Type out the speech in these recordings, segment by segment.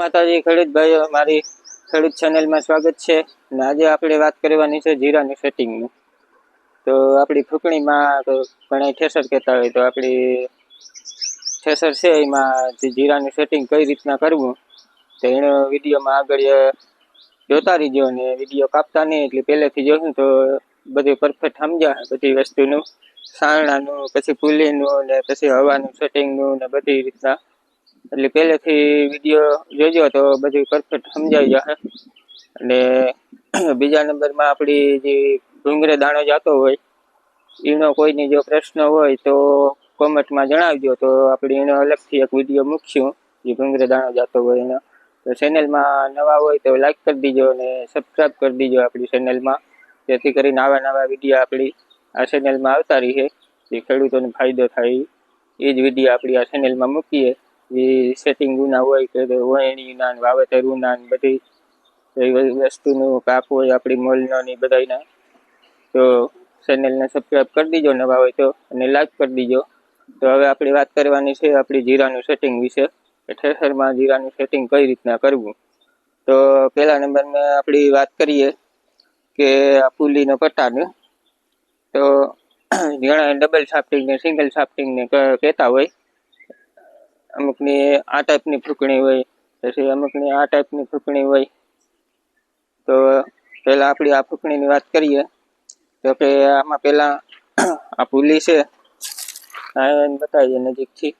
માતાજી ખેડૂત મારી ખેડૂત ચેનલમાં સ્વાગત છે. અને આજે આપણે વાત કરવાની છે જીરાની સેટિંગનું. તો આપણી ફૂંકણીમાં ઘણા ઠેસર કહેતા હોય, તો આપણી ઠેસર છે એમાં જે જીરાનું સેટિંગ કઈ રીતના કરવું, તો એનો વિડીયોમાં આગળ જોતા રહીજો અને વીડિયો કાપતા નહીં, એટલે પહેલેથી જોશું તો બધું પરફેક્ટ સમજ્યા. બધી વસ્તુનું, સારણાનું, પછી પુલીનું ને પછી હવાનું સેટિંગનું, ને બધી રીતના એટલે પહેલેથી વીડિયો જોજો તો બધું પરફેક્ટ સમજાઈ જશે અને બીજા નંબરમાં આપણી જે ડુંગરે દાણો જતો હોય એનો કોઈની જો પ્રશ્ન હોય તો કોમેન્ટમાં જણાવજો. તો આપણે એનો અલગથી એક વીડિયો મૂકશું જે ડુંગરે દાણો જતો હોય એનો. તો ચેનલમાં નવા હોય તો લાઈક કરી દીજો અને સબસ્ક્રાઈબ કરી દીજો આપણી ચેનલમાં જેથી કરીને આવા નવા વીડિયો આપણી આ ચેનલમાં આવતા રહીએ જે ખેડૂતોને ફાયદો થાય, એ જ વીડિયો આપણી આ ચેનલમાં મૂકીએ. જે સેટિંગ ગુના હોય કે વહેણી ના વાવેતરુના ને બધી એવી વસ્તુનું કાપ હોય આપણી મોલનો ને બધાના તો ચેનલને સબસ્ક્રાઈબ કરી દીજો નવા હોય તો અને લાઈક કરી દીજો. તો હવે આપણે વાત કરવાની છે આપણી જીરાનું સેટિંગ વિશે કે જીરાનું સેટિંગ કઈ રીતના કરવું. તો પહેલા નંબરમાં આપણી વાત કરીએ કે આ પુલીનો પટ્ટાને તો ઘણા ડબલ સાફ્ટિંગ ને સિંગલ સાફ્ટિંગ ને કહેતા હોય. અમુકની આ ટાઈપની ફૂંકણી હોય, પછી અમુકની આ ટાઈપની ફૂંકણી હોય. તો પહેલાં આપણી આ ફૂંકણીની વાત કરીએ, તો કે આમાં પહેલાં આ પુલી છે બતાવીએ નજીકથી.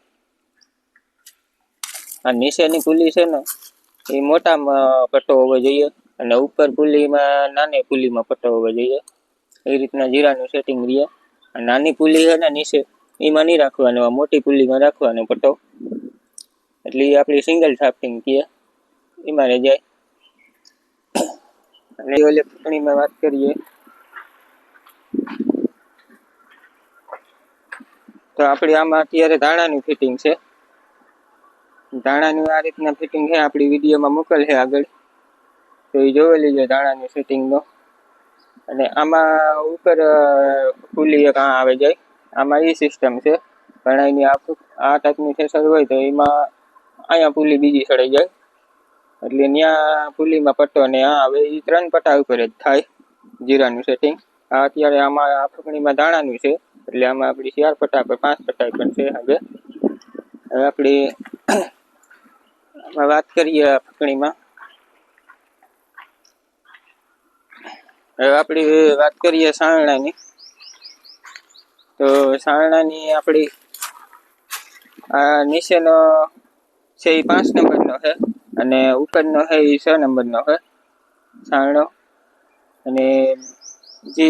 આ નીચેની પુલી છે ને, એ મોટામાં પટ્ટો હોવો જોઈએ, અને ઉપર પુલીમાં નાની પુલીમાં પટ્ટો હોવો જોઈએ. એ રીતના જીરાનું સેટિંગ રહે. નાની પુલી છે ને નીચે, એમાં નહીં રાખવાનો મોટી પુલીમાં રાખવાનો પટ્ટો. એટલે એ આપણી સિંગલ સાફ્ટિંગ કહીએ એમાં રહી જાય અને ઓલી ફૂંકણીમાં વાત કરીએ. તો આપણી આમાં અત્યારે ધાણાનું ફિટિંગ છે. ધાણાનું આ રીતના ફિટિંગ છે. આપણી વિડીયોમાં મોકલ છે આગળ. તો એ જોઈ લેજો ધાણાની ફિટિંગનો અને આમાં ઉપર ખુલ્લી એક આ આવે જાય. આમાં એ સિસ્ટમ છે. આ આ ટાઈપની થેસર હોય તો એમાં અહીંયા પુલી બીજી ચડાઈ જાય. એટલે ત્યાં પુલીમાં પટ્ટો ને આ હવે એ ત્રણ પટ્ટા ઉપર જ થાય જીરાનું સેટિંગ આ અત્યારે આમાં આ ફૂંકણીમાં દાણાનું છે. એટલે આમાં આપણી ચાર પટ્ટા પર પાંચ પટ્ટા પણ છે હવે હવે આપણી વાત કરીએ આ ફૂંકણીમાં. હવે આપણી વાત કરીએ સારણાની. તો સારણાની આપણી આ નીચેનો છે એ પાંચ નંબરનો છે. અને ઉપરનો છે એ છ નંબરનો છે. સારણો અને જે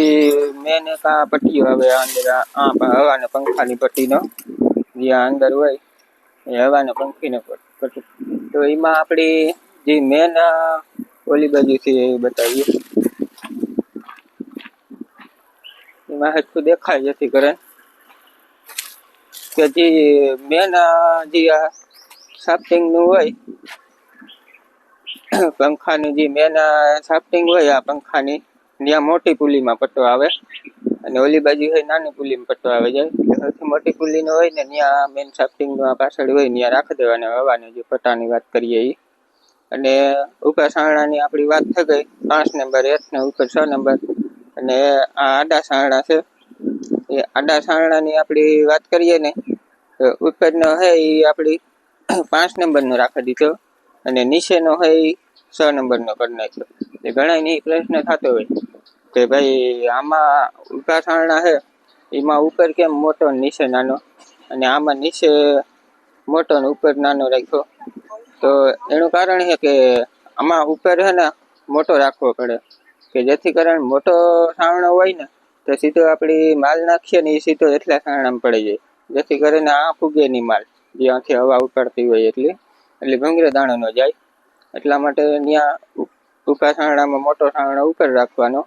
મેન એક આ પટ્ટીઓ આવે અંદર, આ હવાને પંખાની પટ્ટીનો, જે આ અંદર હોય, એ હવાના પંખીનો પટ્ટી. તો એમાં આપણી જે મેન ઓલી બાજુથી એ બતાવીએ. એમાં હજુ દેખાય જેથી કરે કે જે મેન જે આ સાફ્ટિંગનું હોય. પંખાની જે મેન સાફ્ટિંગ હોય આ પંખાની, ત્યાં મોટી પુલીમાં પટ્ટો આવે. અને ઓલી બાજુ હોય નાની પુલીમાં પટ્ટો આવે. જાય મોટી પુલીનો હોય ને, ત્યાં મેન સાફ્ટિંગનું આ પાછળ હોય, ત્યાં રાખી દેવાના હવાની જે પટ્ટાની વાત કરીએ એ અને ઉપર સારણાની આપણી વાત થઈ ગઈ. પાંચ નંબર, એક ને ઉપર છ નંબર. અને આ આડા સાણા છે. એ આડા સાણાની આપણી વાત કરીએ ને ઉપરનો છે એ આપણી પાંચ નંબરનો રાખી દીધો અને નીચેનો હોય એ છ નંબરનો કરી નાખ્યો. એટલે ઘણા એ પ્રશ્ન થતો હોય કે ભાઈ આમાં ઊભા સારણા છે એમાં ઉપર કેમ મોટો નીચે નાનો? અને આમાં નીચે મોટો ને ઉપર નાનો રાખ્યો? તો એનું કારણ છે કે આમાં ઉપર છે ને મોટો રાખવો પડે. કે જેથી કરીને મોટો સાવણો હોય ને તો સીધો આપણી માલ નાખીએ ને એ સીધો એટલા સારણામાં પડી જાય. જેથી કરીને આ ફૂગે નહીં માલ. જ્યાંથી હવા ઉપાડતી હોય એટલી, એટલે ભંગરે દાણો ન જાય. એટલા માટે ત્યાં ટૂંકા સાવણામાં મોટો સાવણો ઉપર રાખવાનો.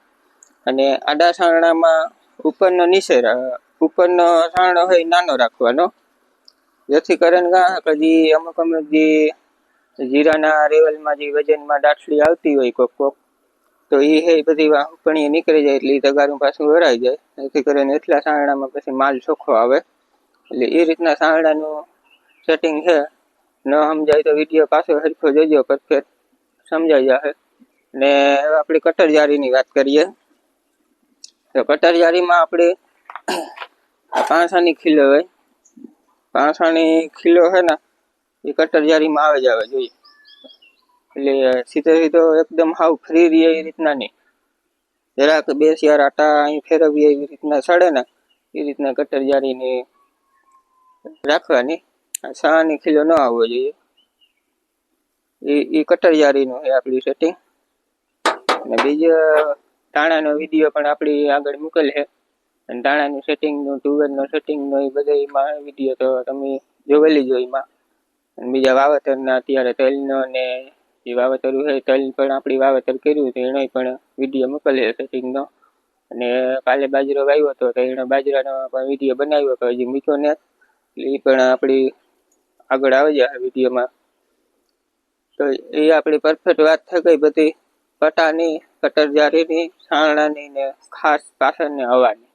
અને આડા સાવણામાં ઉપરનો નીચે ઉપરનો સાવણો હોય નાનો રાખવાનો. જેથી કરીને કાં જે અમુક અમુક જે જીરાના રેવલમાં જે વજનમાં દાટલી આવતી હોય કોક કોક, તો એ હે બધી વાહકણી નીકળી જાય એટલે એ તગારું પાછું ભરાઈ જાય. જેથી કરીને એટલા સાંયડામાં પછી માલ ચોખ્ખો આવે. એટલે એ રીતના સાંયડાનું સેટિંગ છે ન સમજાય તો વીડિયો પાછો હરખો જોજો પરફેક્ટ સમજાઈ જશે ને હવે આપણે કટર જારીની વાત કરીએ. તો કટર જારીમાં આપણે આ પાંસાની ખીલો હોય. પાંસાની ખીલો છે ને, એ કટર જારીમાં આવે જ આવે, જોઈએ. એટલે સીધો સીધો એકદમ હાવ ફ્રી રહે એ રીતના નહીં. જરાક બે ચાર આટા અહીં ફેરવીએ એવી રીતના સડે ને, એ રીતના કટર જારીની રાખવાની. આ સાની ખીલો ન આવવો જોઈએ. એ એ કટરિયારીનું છે આપણી સેટિંગ અને બીજો ટાણાનો વીડિયો પણ આપણી આગળ મૂકેલ છે. અને ટાણાનું સેટિંગનું ટુવેરનું સેટિંગનું એ બધા એમાં વીડિયો તો તમે જોવેલી જો એમાં. અને બીજા વાવેતરના અત્યારે તેલનો ને જે વાવેતર છે તલ પણ આપણી વાવેતર કર્યું તો એનો પણ વીડિયો મોકલ્યો સેટિંગનો અને કાલે બાજરો વાવ્યો હતો તો એણે બાજરાનો પણ વીડિયો બનાવ્યો હતો. હજી મૂક્યો ને એટલે એ પણ આપણી આગળ આવી જાય વિડીયોમાં. તો એ આપણી પરફેક્ટ વાત થઈ ગઈ બધી. પટાની કટરજારીની, છાણાની ને ખાસ પાછળની હવાની.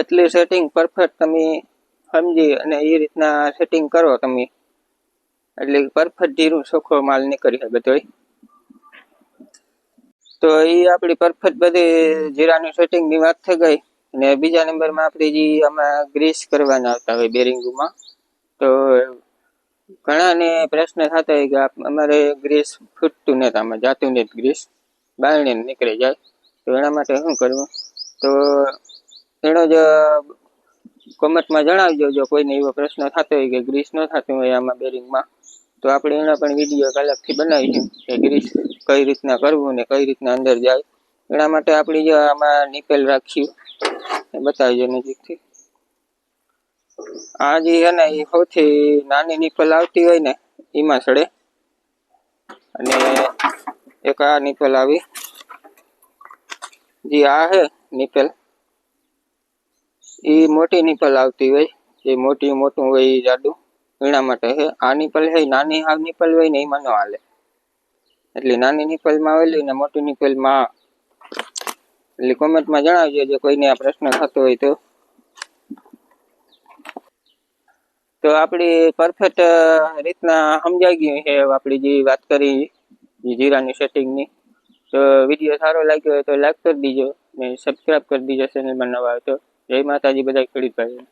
એટલી સેટિંગ પરફેક્ટ તમે સમજી અને એ રીતના સેટિંગ કરો તમે. એટલે પરફેક્ટ જીરું ચોખ્ખો માલ નીકળી શકે તો તો એ આપણી પરફેક્ટ બધી જીરાની સેટિંગની વાત થઈ ગઈ. અને બીજા નંબરમાં આપણે જે આમાં ગ્રીસ કરવાના આવતા હોય બેરિંગમાં. તો ઘણાને પ્રશ્ન થતો હોય કે અમારે ગ્રીસ ફૂટતું નથી, આમાં જાતું નથી ગ્રીસ. બારણે નીકળી જાય. તો એના માટે શું કરવું? તો એનો જ કોમેન્ટમાં જણાવજો, જો કોઈને એવો પ્રશ્ન થતો હોય કે ગ્રીસ ન થતું હોય આમાં બેરિંગમાં, તો આપણે એનો પણ વીડિયો અલગથી બનાવીશું કે ગ્રીસ કઈ રીતના કરવું ને કઈ રીતના અંદર જાય. એના માટે આપણે જે આમાં નિપેલ રાખ્યું એ બતાવજો નજીકથી. આ જે છે ને એ સૌથી નાની નિપલ આવતી હોય ને, એમાં સડે અને એક આ નિપલ આવી. જે આ છે નિપલ એ મોટી નિપલ આવતી હોય. જે મોટી મોટું હોય એ જાડું. એના માટે છે આ નિપલ છે નાની હાવ નિપલ હોય ને એમાં ન હાલે. એટલે નાની નિપલમાં આવેલી ને મોટી નિપલમાં. એટલે કોમેન્ટમાં જણાવજો, જો કોઈને આ પ્રશ્ન થતો હોય તો. તો આપણી પરફેક્ટ રીતના સમજાઈ ગયું છે આપણી જે વાત કરી જીરાની સેટિંગની તો વીડિયો સારો લાગ્યો હોય તો લાઈક કરી દીજો ને સબસ્ક્રાઈબ કરી દીજો ચેનલમાં નવા હોય તો. જય માતાજી બધા ખેડૂત ભાઈઓ.